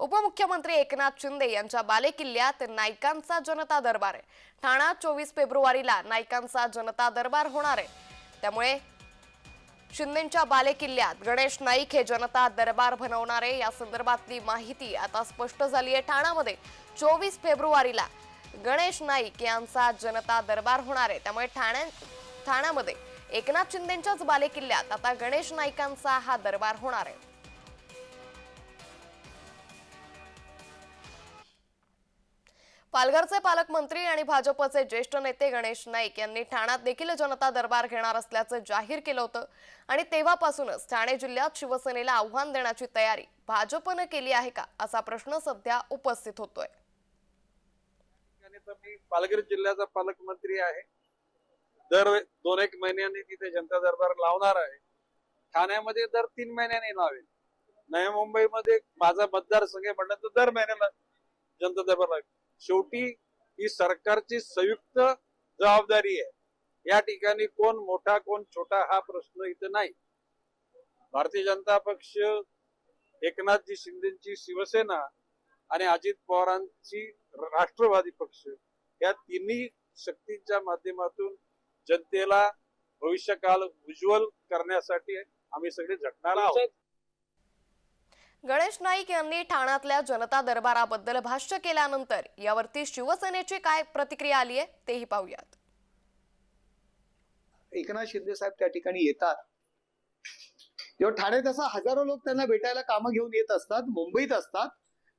उपमुख्यमंत्री एकनाथ शिंदे यांच्या बालेकिल्ल्यात नायकांचा जनता दरबार आहे. ठाणा चोवीस फेब्रुवारीला नायकांचा जनता दरबार होणार आहे. त्यामुळे शिंदेच्या बालेकिल्ल्यात गणेश नाईक हे जनता दरबार बनवणारे आहे. या संदर्भातली माहिती आता स्पष्ट झाली आहे. ठाण्यामध्ये चोवीस फेब्रुवारीला गणेश नाईक यांचा जनता दरबार होणार आहे. त्यामुळे ठाण्या ठाण्यामध्ये एकनाथ शिंदेच्याच बालेकिल्ल्यात आता गणेश नाईकांचा हा दरबार होणार आहे. पालघरचे पालकमंत्री आणि भाजपचे ज्येष्ठ नेते गणेश नाईक यांनी ठाण्यात देखील जनता दरबार घेणार असल्याचं जाहीर केलं होतं. आणि तेव्हापासूनच ठाणे जिल्ह्यात शिवसेनेला आव्हान देण्याची तयारी भाजपनं केली आहे का असा प्रश्न सध्या उपस्थित होतोय. मी पालघर जिल्ह्याचा पालकमंत्री आहे. दर दोन एक महिन्यांनी तिथे जनता दरबार लावणार आहे. ठाण्यामध्ये दर तीन महिन्यांनी लावेल नवी मुंबईमध्ये माझा मतदारसंघ म्हणलं तर दर महिन्याला जनता दरबार लागेल शेवटी ही सरकारची संयुक्त जबाबदारी आहे. या ठिकाणी कोण मोठा कोण छोटा हा प्रश्न इथं नाही. भारतीय जनता पक्ष एकनाथजी शिंदेची शिवसेना आणि अजित पवारांची राष्ट्रवादी पक्ष या तिन्ही शक्तींच्या माध्यमातून जनतेला भविष्यकाल उज्ज्वल करण्यासाठी आम्ही सगळे झटणार आहोत. गणेश नाईक यांनी ठाण्यातल्या जनता दरबाराबद्दल भाष्य केल्यानंतर यावरती शिवसेनेची काय प्रतिक्रिया आली आहे तेही पाहूयात. एकनाथ शिंदे साहेब त्या ठिकाणी येतात. तेव्हा ठाण्यात असा हजारो लोक त्यांना भेटायला कामं घेऊन येत असतात मुंबईत असतात.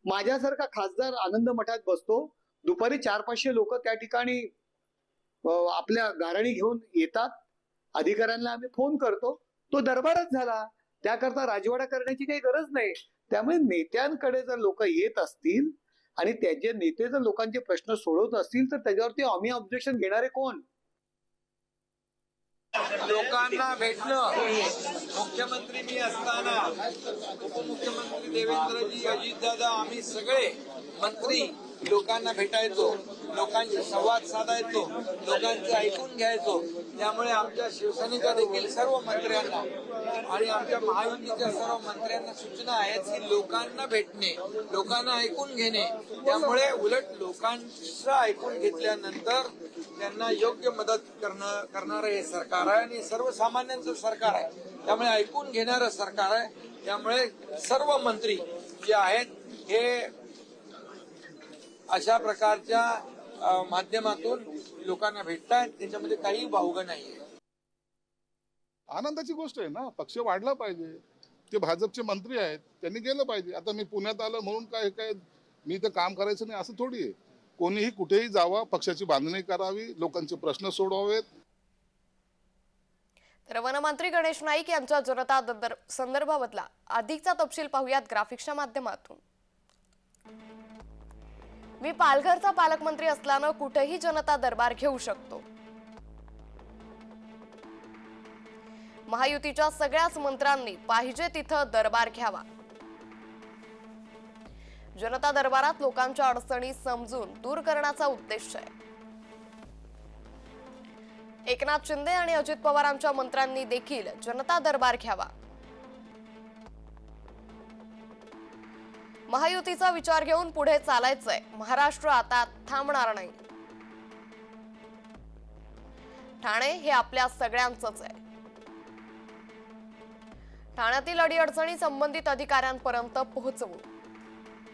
माझ्यासारखा खासदार आनंद मठात बसतो. दुपारी चार पाचशे लोक त्या ठिकाणी आपल्या गाराणी घेऊन येतात. अधिकाऱ्यांना आम्ही फोन करतो. तो दरबारच झाला. त्याकरता राजवाडा करण्याची काही गरज नाही. त्यामुळे नेत्यांकडे जर लोक येत असतील आणि त्याचे नेते जर लोकांचे प्रश्न सोडवत असतील तर त्याच्यावरती आम्ही ऑब्जेक्शन घेणारे कोण? लोकांना भेटणं. मुख्यमंत्री मी असताना उपमुख्यमंत्री देवेंद्रजी अजितदादा आम्ही सगळे मंत्री लोकांना भेटायचो लोकांशी संवाद साधायचो लोकांचं ऐकून घ्यायचो. त्यामुळे आमच्या शिवसेनेच्या देखील सर्व मंत्र्यांना आणि आमच्या महायुतीच्या सर्व मंत्र्यांना सूचना आहेत की लोकांना भेटणे लोकांना ऐकून घेणे. त्यामुळे उलट लोकांचं ऐकून घेतल्यानंतर त्यांना योग्य मदत करणं करणारं हे सरकार आहे आणि सर्वसामान्यांचं सरकार आहे. त्यामुळे ऐकून घेणारं सरकार आहे. त्यामुळे सर्व मंत्री जे आहेत हे अशा प्रकारच्या माध्यमातून लोकांना भेटतायत. त्याच्यामध्ये काही वावगं नाहीये. आनंदाची गोष्ट आहे ना. पक्ष वाढला पाहिजे. ते भाजपचे मंत्री आहेत. त्यांनी गेलं पाहिजे. आता मी पुण्यात आलं म्हणून काय काय मी इथं काम करायचं नाही असं थोडी आहे. कोणीही कुठेही जावा पक्षाची बांधणी करावी लोकांचे प्रश्न सोडवावेत. तर वनमंत्री गणेश नाईक यांच्या जनता दर- संदर्भामधला अधिकचा तपशील पाहूयात ग्राफिक्सच्या माध्यमातून. मी पालघरचा पालकमंत्री असल्यानं कुठेही जनता दरबार घेऊ शकतो. महायुतीच्या सगळ्याच मंत्र्यांनी पाहिजे तिथं दरबार घ्यावा. जनता दरबारात लोकांच्या अडचणी समजून दूर करण्याचा उद्देश आहे. एकनाथ शिंदे आणि अजित पवारांच्या मंत्र्यांनी देखील जनता दरबार घ्यावा. महायुतीचा विचार घेऊन पुढे चालायचंय. महाराष्ट्र आता थांबणार नाही. ठाणे हे आपल्या सगळ्यांचंच आहे. ठाण्यातील अडीअडचणी संबंधित अधिकाऱ्यांपर्यंत पोहोचवू.